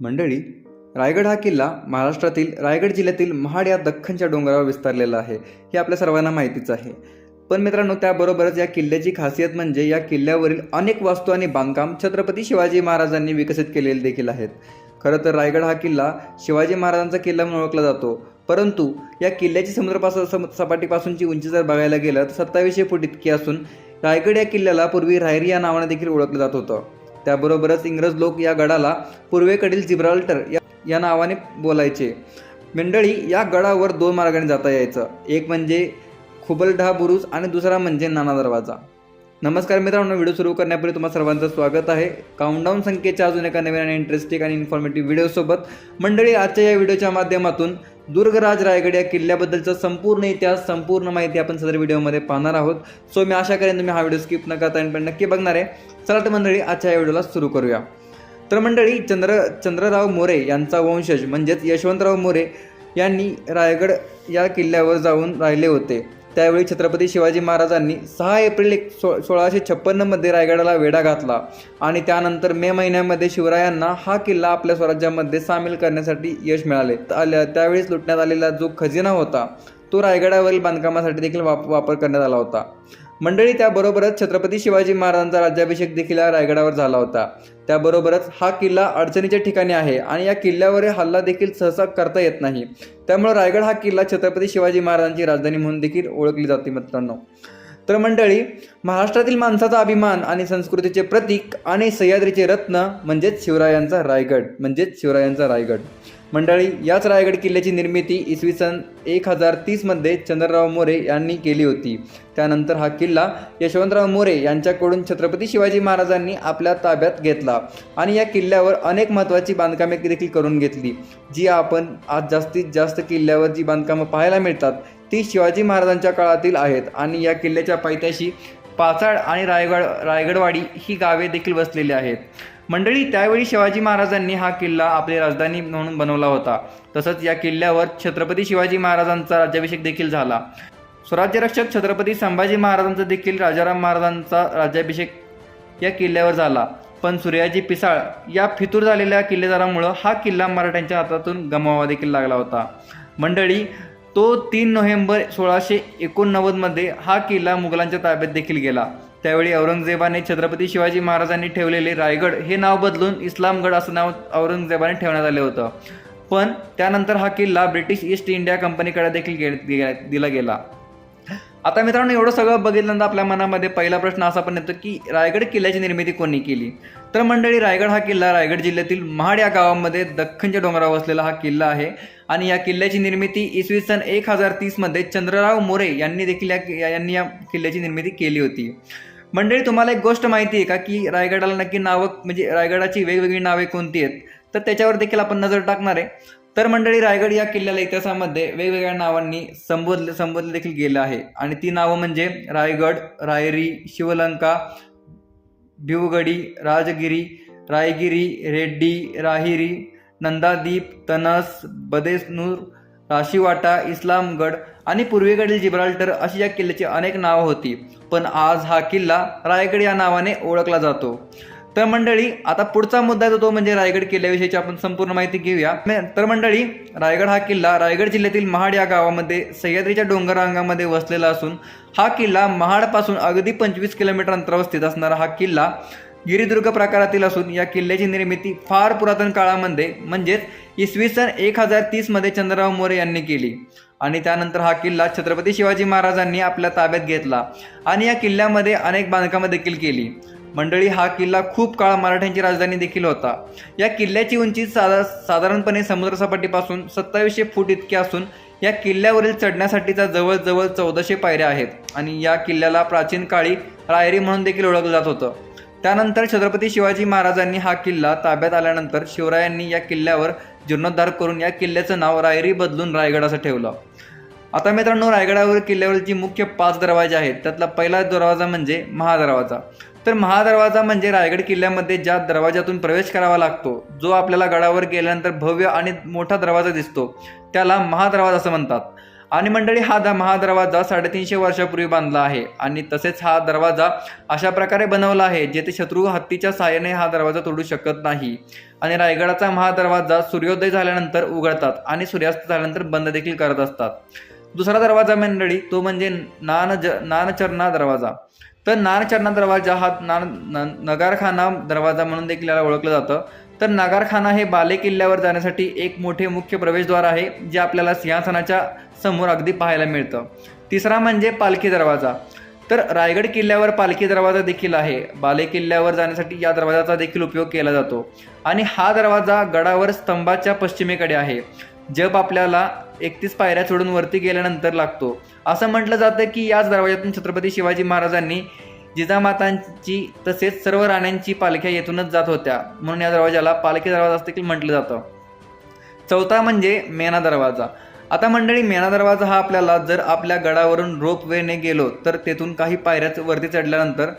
मंडळी रायगड हा किल्ला महाराष्ट्रातील रायगड जिल्ह्यातील महाड या दख्खनच्या डोंगरावर विस्तारलेला आहे. हे आपल्या सर्वांना माहितीच आहे. पण मित्रांनो त्याबरोबरच या किल्ल्याची खासियत म्हणजे या किल्ल्यावरील अनेक वास्तू आणि बांधकाम छत्रपती शिवाजी महाराजांनी विकसित केलेले देखील आहेत. खरं तर रायगड हा किल्ला शिवाजी महाराजांचा किल्ला म्हणून ओळखला जातो. परंतु या किल्ल्याची समुद्रपासून सपाटीपासूनची उंची जर बघायला गेलं तर सत्तावीसशे फूट इतकी असून रायगड या किल्ल्याला पूर्वी रायरी या नावाने देखील ओळखलं जात होतं. त्याबरोबरच इंग्रज लोक या गडाला पूर्वेकडील जिब्राल्टर या या नावाने बोलायचे. मंडळी या गडावर दोन मार्गाने जाता यायचं. एक म्हणजे खुबलढा बुरुज आणि दुसरा म्हणजे नाना दरवाजा. नमस्कार मित्रांनो व्हिडिओ सुरू करण्यापूर्वी तुम्हा सर्वांचं स्वागत आहे. काउंटडाऊन संख्येच्या अजून एका नवीन आणि इंटरेस्टिंग आणि इन्फॉर्मेटिव्ह व्हिडिओसोबत मंडळी आजच्या या व्हिडिओच्या माध्यमातून दुर्गराज रायगड या किल्ल्याबद्दलचा संपूर्ण इतिहास संपूर्ण माहिती आपण सदर व्हिडिओमध्ये पाहणार आहोत. सो मी आशा करेन तुम्ही हा व्हिडिओ स्किप न करता पण नक्की बघणार आहे. चला तर मंडळी आजच्या या व्हिडिओला सुरू करूया. तर मंडळी चंद्र चंद्रराव मोरे यांचा वंशज म्हणजेच यशवंतराव मोरे यांनी रायगड या किल्ल्यावर जाऊन राहिले होते. त्यावेळी छत्रपती शिवाजी महाराजांनी सहा एप्रिल एक सो सोळाशे छप्पन्नमध्ये रायगडाला वेढा घातला. आणि त्यानंतर मे महिन्यामध्ये शिवरायांना हा किल्ला आपल्या स्वराज्यामध्ये सामील करण्यासाठी यश मिळाले. आल्या त्यावेळेस लुटण्यात आलेला जो खजिना होता तो रायगडावरील बांधकामासाठी देखील वाप वापर करण्यात आला होता. मंडळी त्याबरोबरच छत्रपती शिवाजी महाराजांचा राज्याभिषेक देखील या रायगडावर झाला होता. त्याबरोबरच हा किल्ला अडचणीच्या ठिकाणी आहे आणि या किल्ल्यावर हल्ला देखील सहसा करता येत नाही. त्यामुळे रायगड हा किल्ला छत्रपती शिवाजी महाराजांची राजधानी म्हणून देखील ओळखली जाते मित्रांनो. तर मंडळी महाराष्ट्रातील माणसाचा अभिमान आणि संस्कृतीचे प्रतीक आणि सह्याद्रीचे रत्न म्हणजेच शिवरायांचा रायगड म्हणजेच शिवरायांचा रायगड. मंडळी याच रायगड किल्ल्याची निर्मिती इसवी सन एक हजार तीसमध्ये चंद्रराव मोरे यांनी केली होती. त्यानंतर हा किल्ला यशवंतराव मोरे यांच्याकडून छत्रपती शिवाजी महाराजांनी आपल्या ताब्यात घेतला आणि या किल्ल्यावर अनेक महत्त्वाची बांधकामे देखील करून घेतली. जी आपण आज जास्तीत जास्त किल्ल्यावर जी बांधकामं पाहायला मिळतात ती शिवाजी महाराजांच्या काळातील आहेत आणि या किल्ल्याच्या पायथ्याशी पाचाड आणि रायगड रायगडवाडी ही गावे देखील वसलेली आहेत. मंडळी त्यावेळी शिवाजी महाराजांनी हा किल्ला आपली राजधानी म्हणून बनवला होता. तसंच या किल्ल्यावर छत्रपती शिवाजी महाराजांचा राज्याभिषेक देखील झाला. स्वराज्यरक्षक छत्रपती संभाजी महाराजांचा देखील राजाराम महाराजांचा राज्याभिषेक या किल्ल्यावर झाला. पण सूर्याजी पिसाळ या फितूर झालेल्या किल्लेदारामुळं हा किल्ला मराठ्यांच्या हातातून गमावा देखील लागला होता. मंडळी तो तीन नोव्हेंबर सोळाशे एकोणनव्वदमध्ये हा किल्ला मुघलांच्या ताब्यात देखील गेला. त्यावेळी औरंगजेबाने छत्रपती शिवाजी महाराजांनी ठेवलेले रायगड हे नाव बदलून इस्लामगड असं नाव औरंगजेबाने ठेवण्यात आलं होतं. पण त्यानंतर हा किल्ला ब्रिटिश ईस्ट इंडिया कंपनीकडे देखील गे- दिला गेला. आता मित्रांनो एवढं सगळं बघितल्यानंतर आपल्या मनामध्ये पहिला प्रश्न असा पण येतो की रायगड किल्ल्याची निर्मिती कोणी केली? तर मंडळी रायगड हा किल्ला रायगड जिल्ह्यातील महाड या गावामध्ये दख्खनच्या डोंगरावर वसलेला हा किल्ला आहे. आणि या किल्ल्याची निर्मिती इसवी सन एक हजार तीसमध्ये चंद्रराव मोरे यांनी देखील या या- यांनी या किल्ल्याची निर्मिती केली होती. मंडळी तुम्हाला एक गोष्ट माहिती आहे का की रायगडाला नक्की नावं म्हणजे रायगडाची वेगवेगळी नावे कोणती आहेत? तर त्याच्यावर देखील आपण नजर टाकणार आहे. तर मंडळी रायगड या किल्ल्याला इतिहासामध्ये वेगवेगळ्या नावांनी संबोधले संबोधले देखील गेलं आहे. आणि ती नावं म्हणजे रायगड रायरी शिवलंका भिवगडी राजगिरी रायगिरी रेड्डी राहिरी नंदादीप तनस बदेसनूर राशीवाटा इस्लामगड आणि पूर्वेकडील जिब्राल्टर अशी या किल्ल्याची अनेक नावं होती. पण आज हा किल्ला रायगड या नावाने ओळखला जातो. तर मंडळी आता पुढचा मुद्दा जो तो म्हणजे रायगड किल्ल्याविषयीची आपण संपूर्ण माहिती घेऊया. तर मंडळी रायगड हा किल्ला रायगड जिल्ह्यातील महाड या गावामध्ये सह्याद्रीच्या डोंगरांगामध्ये वसलेला असून हा किल्ला महाडपासून अगदी पंचवीस किलोमीटर अंतरावर स्थित असणारा हा किल्ला गिरिदुर्ग प्रकारातील असून या किल्ल्याची निर्मिती फार पुरातन काळामध्ये म्हणजेच इसवी सन एक हजार तीसमध्ये चंद्रराव मोरे यांनी केली. आणि त्यानंतर हा किल्ला छत्रपती शिवाजी महाराजांनी आपल्या ताब्यात घेतला आणि या किल्ल्यामध्ये अनेक बांधकामं देखील केली. मंडळी हा किल्ला खूप काळ मराठ्यांची राजधानी देखील होता. या किल्ल्याची उंची साधा साधारणपणे समुद्रसपाटीपासून सत्तावीसशे फूट इतकी असून या किल्ल्यावरील चढण्यासाठीचा जवळजवळ चौदाशे पायऱ्या आहेत आणि या किल्ल्याला प्राचीन काळी रायरी म्हणून देखील ओळखलं जात होतं. त्यानंतर छत्रपती शिवाजी महाराजांनी हा किल्ला ताब्यात आल्यानंतर शिवरायांनी या किल्ल्यावर जीर्णोद्धार करून या किल्ल्याचं नाव रायरी बदलून रायगड असं ठेवलं. आता मित्रांनो रायगडावर किल्ल्यावरील जी मुख्य पाच दरवाजे आहेत त्यातला पहिला दरवाजा म्हणजे महादरवाजा. तर महादरवाजा म्हणजे रायगड किल्ल्यामध्ये ज्या दरवाजातून प्रवेश करावा लागतो जो आपल्याला गडावर गेल्यानंतर भव्य आणि मोठा दरवाजा दिसतो त्याला महादरवाजा असं म्हणतात. आणि मंडळी हा द महादरवाजा साडेतीनशे वर्षापूर्वी बांधला आहे आणि तसेच हा दरवाजा अशा प्रकारे बनवला आहे जेथे शत्रू हत्तीच्या साहाय्याने हा दरवाजा तोडू शकत नाही. आणि रायगडाचा महादरवाजा सूर्योदय झाल्यानंतर उघडतात आणि सूर्यास्त झाल्यानंतर बंद देखील करत असतात. दुसरा दरवाजा मंडळी तो म्हणजे नान ज नानचरणा दरवाजा. तर नारचरणा दरवाजा हा नार नगारखाना दरवाजा म्हणून देखील याला ओळखलं जातं. तर नगारखाना हे बाले किल्ल्यावर जाण्यासाठी एक मोठे मुख्य प्रवेशद्वार आहे जे आपल्याला सिंहासनाच्या समोर अगदी पाहायला मिळतं. तिसरा म्हणजे पालखी दरवाजा. तर रायगड किल्ल्यावर पालखी दरवाजा देखील आहे. बाले किल्ल्यावर जाण्यासाठी या दरवाजाचा देखील उपयोग केला जातो. आणि हा दरवाजा गडावर स्तंभाच्या पश्चिमेकडे आहे. जब आपल्याला एकतीस पायऱ्या चढून वरती गेल्यानंतर लागतो. असं म्हटलं जातं की याच दरवाज्यातून छत्रपती शिवाजी महाराजांनी जिजामातांची तसेच सर्व राण्यांची पालख्या येथूनच जात होत्या. म्हणून या दरवाजाला पालखी दरवाजा असं देखील म्हटलं जातं. चौथा म्हणजे मेना दरवाजा. आता मंडळी मेना दरवाजा हा आपल्याला जर आपल्या गडावरून रोप वेने गेलो तर तेथून काही पायऱ्याच वरती चढल्यानंतर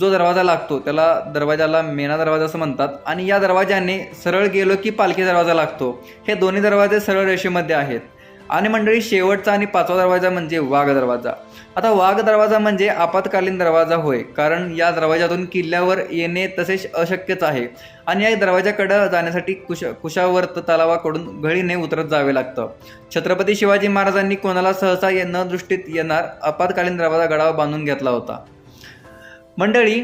जो दरवाजा लागतो त्याला दरवाजाला मेना दरवाजा असं म्हणतात. आणि या दरवाजाने सरळ गेलो की पालखी दरवाजा लागतो. हे दोन्ही दरवाजे सरळ रेषेमध्ये आहेत. आणि मंडळी शेवटचा आणि पाचवा दरवाजा म्हणजे वाघ दरवाजा. आता वाघ दरवाजा म्हणजे आपत्कालीन दरवाजा होय कारण या दरवाजातून किल्ल्यावर येणे तसेच अशक्यच आहे. आणि या दरवाजाकडं जाण्यासाठी कुश कुशावर्त तलावाकडून घळीने उतरत जावे लागतं. छत्रपती शिवाजी महाराजांनी कोणाला सहसा न दृष्टीत येणार आपत्कालीन दरवाजा गडावर बांधून घेतला होता. मंडळी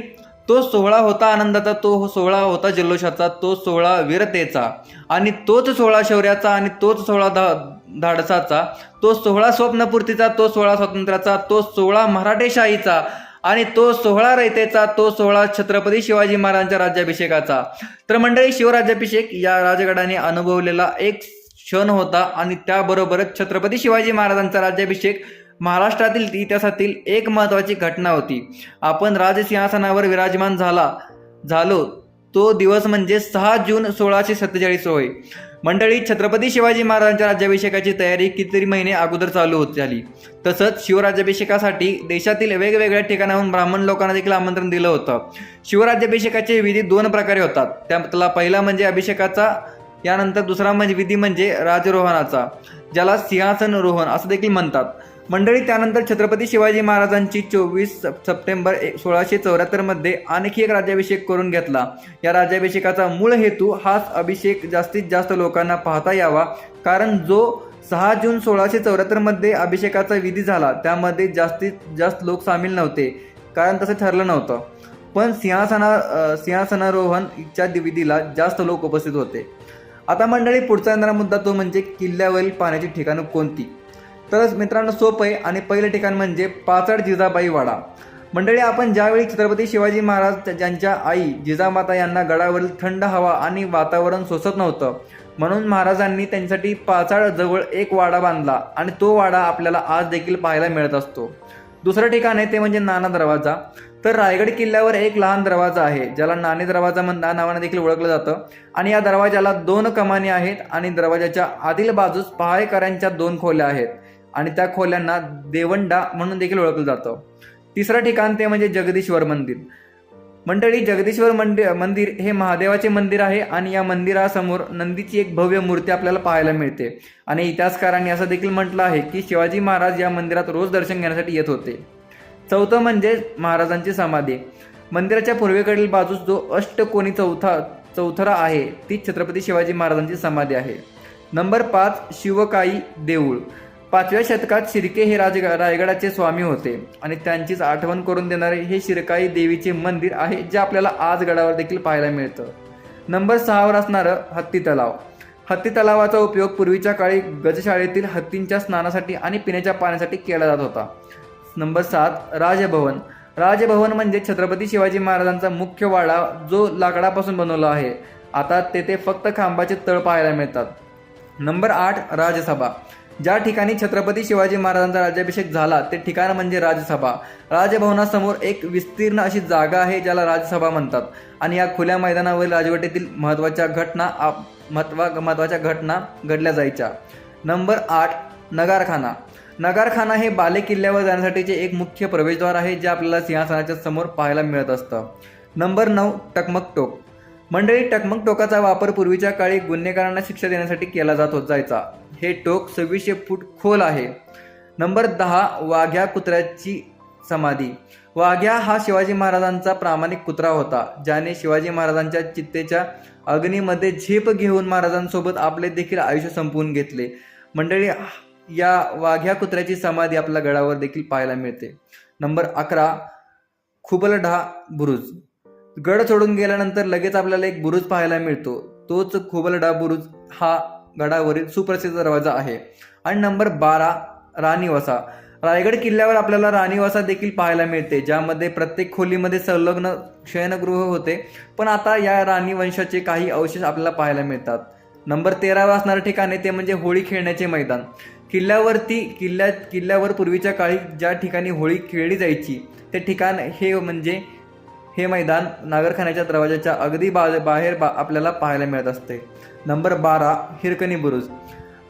तो सोहळा होता आनंदाचा तो सोहळा होता जल्लोषाचा तो सोहळा वीरतेचा. आणि तोच सोहळा शौर्याचा आणि तोच सोहळा धा धाडसाचा तो सोहळा स्वप्नपूर्तीचा तो सोहळा स्वातंत्र्याचा तो सोहळा मराठेशाहीचा आणि तो सोहळा रयतेचा तो सोहळा छत्रपती शिवाजी महाराजांच्या राज्याभिषेकाचा. तर मंडळी शिवराज्याभिषेक या राजगडाने अनुभवलेला एक क्षण होता आणि त्याबरोबरच छत्रपती शिवाजी महाराजांचा राज्याभिषेक महाराष्ट्रातील इतिहासातील एक महत्त्वाची घटना होती. आपण राजसिंहासनावर विराजमान झाला झालो. तो दिवस म्हणजे सहा जून सोळाशे सत्तेचाळीस होय मंडळी छत्रपती शिवाजी महाराजांच्या राज्याभिषेकाची तयारी कितीतरी महिने अगोदर चालू होत झाली तसंच शिवराज्याभिषेकासाठी देशातील वेगवेगळ्या ठिकाणाहून ब्राह्मण लोकांना देखील आमंत्रण दिलं होतं. शिवराज्याभिषेकाचे विधी दोन प्रकारे होतात. त्यातला पहिला म्हणजे अभिषेकाचा यानंतर दुसरा म्हणजे विधी म्हणजे राजरोहणाचा ज्याला सिंहासन रोहन असं देखील म्हणतात. मंडळी त्यानंतर छत्रपती शिवाजी महाराजांची चोवीस सप्टेंबर ए- सोळाशे चौऱ्याहत्तरमध्ये आणखी एक राज्याभिषेक करून घेतला. या राज्याभिषेकाचा मूळ हेतू हाच अभिषेक जास्तीत जास्त लोकांना पाहता यावा. कारण जो सहा जून सोळाशे चौऱ्याहत्तरमध्ये अभिषेकाचा विधी झाला त्यामध्ये जास्तीत जास्त लोक सामील नव्हते. कारण तसं ठरलं नव्हतं. पण सिंहासना अ, सिंहासनारोहणच्या विधीला जास्त लोक उपस्थित होते. आता मंडळी पुढचा येणारा मुद्दा तो म्हणजे किल्ल्यावरील पाण्याची ठिकाणं कोणती? तरच मित्रांनो सोपं आहे आणि पहिलं ठिकाण म्हणजे पाचड जिजाबाई वाडा. मंडळी आपण ज्यावेळी छत्रपती शिवाजी महाराज ज्यांच्या आई जिजामाता यांना गडावरील थंड हवा आणि वातावरण सोसत नव्हतं म्हणून महाराजांनी त्यांच्यासाठी पाचाड जवळ एक वाडा बांधला आणि तो वाडा आपल्याला आज देखील पाहायला मिळत असतो. दुसरं ठिकाण आहे ते म्हणजे नाना दरवाजा. तर रायगड किल्ल्यावर एक लहान दरवाजा आहे ज्याला नाणे दरवाजा म्हण नावाने देखील ओळखलं जातं. आणि या दरवाजाला दोन कमानी आहेत आणि दरवाजाच्या आतील बाजूस पहारेकरांच्या दोन खोल्या आहेत. आणि त्या खोल्यांना देवंडा म्हणून देखील ओळखलं जातं. तिसरं ठिकाण ते म्हणजे जगदीश्वर मंदिर. मंडळी जगदीश्वर मंदिर मंदिर हे महादेवाचे मंदिर आहे आणि या मंदिरासमोर नंदीची एक भव्य मूर्ती आपल्याला पाहायला मिळते. आणि इतिहासकारांनी असं देखील म्हटलं आहे की शिवाजी महाराज या मंदिरात रोज दर्शन घेण्यासाठी येत होते. चौथं म्हणजे महाराजांची समाधी. मंदिराच्या पूर्वेकडील बाजूस जो अष्टकोनी चौथा चौथरा आहे ती छत्रपती शिवाजी महाराजांची समाधी आहे. नंबर पाच शिवकाई देऊळ. पाचव्या शतकात शिर्के हे राज रायगडाचे स्वामी होते आणि त्यांचीच आठवण करून देणारे हे शिरकाई देवीचे मंदिर आहे जे आपल्याला आज गडावर देखील पाहायला मिळतं. नंबर सहावर असणारं हत्ती तलाव. हत्ती तलावाचा उपयोग पूर्वीच्या काळी गजशाळेतील हत्तींच्या स्नानासाठी आणि पिण्याच्या पाण्यासाठी केला जात होता. नंबर सात राजभवन. राजभवन म्हणजे छत्रपती शिवाजी महाराजांचा मुख्य वाडा जो लाकडापासून बनवला आहे. आता तेथे फक्त खांबाचे तळ पाहायला मिळतात. नंबर आठ राजसभा. ज्या ठिकाणी छत्रपती शिवाजी महाराजांचा राज्याभिषेक झाला ते ठिकाण म्हणजे राजसभा. राजभवनासमोर एक विस्तीर्ण अशी जागा आहे ज्याला राजसभा म्हणतात. आणि या खुल्या मैदानावरील राजवटीतील महत्त्वाच्या घटना आप- महत्वा महत्त्वाच्या घटना घडल्या जायच्या. नंबर आठ नगारखाना. नगारखाना हे बाले किल्ल्यावर जाण्यासाठीचे एक मुख्य प्रवेशद्वार आहे जे आपल्याला सिंहासनाच्या समोर पाहायला मिळत असतं. नंबर नऊ टकमक टोक मंडळी टकमक टोकाचा वापर पूर्वीच्या काळी गुन्हेगारांना शिक्षा देण्यासाठी केला जात होत जायचा. हे टोक सव्वीसशे फूट खोल आहे. नंबर दहा वाघ्या कुत्र्याची समाधी. वाघ्या हा शिवाजी महाराजांचा प्रामाणिक कुत्रा होता ज्याने शिवाजी महाराजांच्या चित्तेच्या अग्नीमध्ये झेप घेऊन महाराजांसोबत आपले देखील आयुष्य संपवून घेतले. मंडळी या वाघ्या कुत्र्याची समाधी आपल्या गडावर देखील पाहायला मिळते. नंबर अकरा खुबलढा बुरुज. गड सोडून गेल्यानंतर लगेच आपल्याला एक बुरुज पाहायला मिळतो. तोच खोबलडा बुरुज हा गडावरील सुप्रसिद्ध दरवाजा आहे. आणि नंबर बारा राणीवसा. रायगड किल्ल्यावर आपल्याला राणीवसा देखील पाहायला मिळते ज्यामध्ये प्रत्येक खोलीमध्ये संलग्न शयनगृह होते. पण आता या राणी वंशाचे काही अवशेष आपल्याला पाहायला मिळतात. नंबर तेरावर असणारं ठिकाण आहे ते म्हणजे होळी खेळण्याचे मैदान. किल्ल्यावरती किल्ल्यात किल्ल्यावर पूर्वीच्या काळी ज्या ठिकाणी होळी खेळली जायची ते ठिकाण हे म्हणजे हे मैदान नागरखान्याच्या दरवाजाच्या अगदी बा बाहेर बा आपल्याला पाहायला मिळत असते. नंबर बारा हिरकणी बुरुज.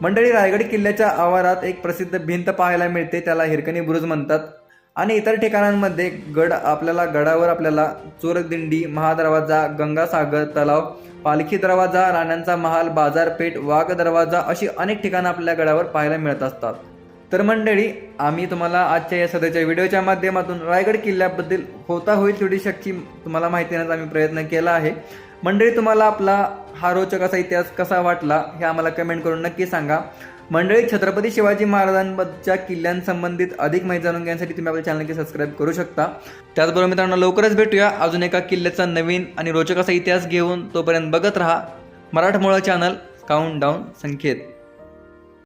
मंडळी रायगड किल्ल्याच्या आवारात एक प्रसिद्ध भिंत पाहायला मिळते त्याला हिरकणी बुरुज म्हणतात. आणि इतर ठिकाणांमध्ये गड आपल्याला गडावर आपल्याला चोरदिंडी महादरवाजा गंगासागर तलाव पालखी दरवाजा राण्यांचा महाल बाजारपेठ वाघ दरवाजा अशी अनेक ठिकाणं आपल्या गडावर पाहायला मिळत असतात. तर मंडळी आम्ही तुम्हाला आजच्या या सध्याच्या व्हिडिओच्या माध्यमातून रायगड किल्ल्याबद्दल होता होईल थोडी शक्ती तुम्हाला माहिती देण्याचा आम्ही प्रयत्न केला आहे. मंडळी तुम्हाला आपला हा रोचक असा इतिहास कसा वाटला हे आम्हाला कमेंट करून नक्की सांगा. मंडळी छत्रपती शिवाजी महाराजांच्या किल्ल्यांसंबंधित अधिक माहिती जाणून घेण्यासाठी तुम्ही आपल्या चॅनलची सबस्क्राईब करू शकता. त्याचबरोबर मित्रांनो लवकरच भेटूया. अजून एका किल्ल्याचा नवीन आणि रोचक असा इतिहास घेऊन तोपर्यंत बघत राहा. मराठमोळा चॅनल काउंट डाऊन संकेत.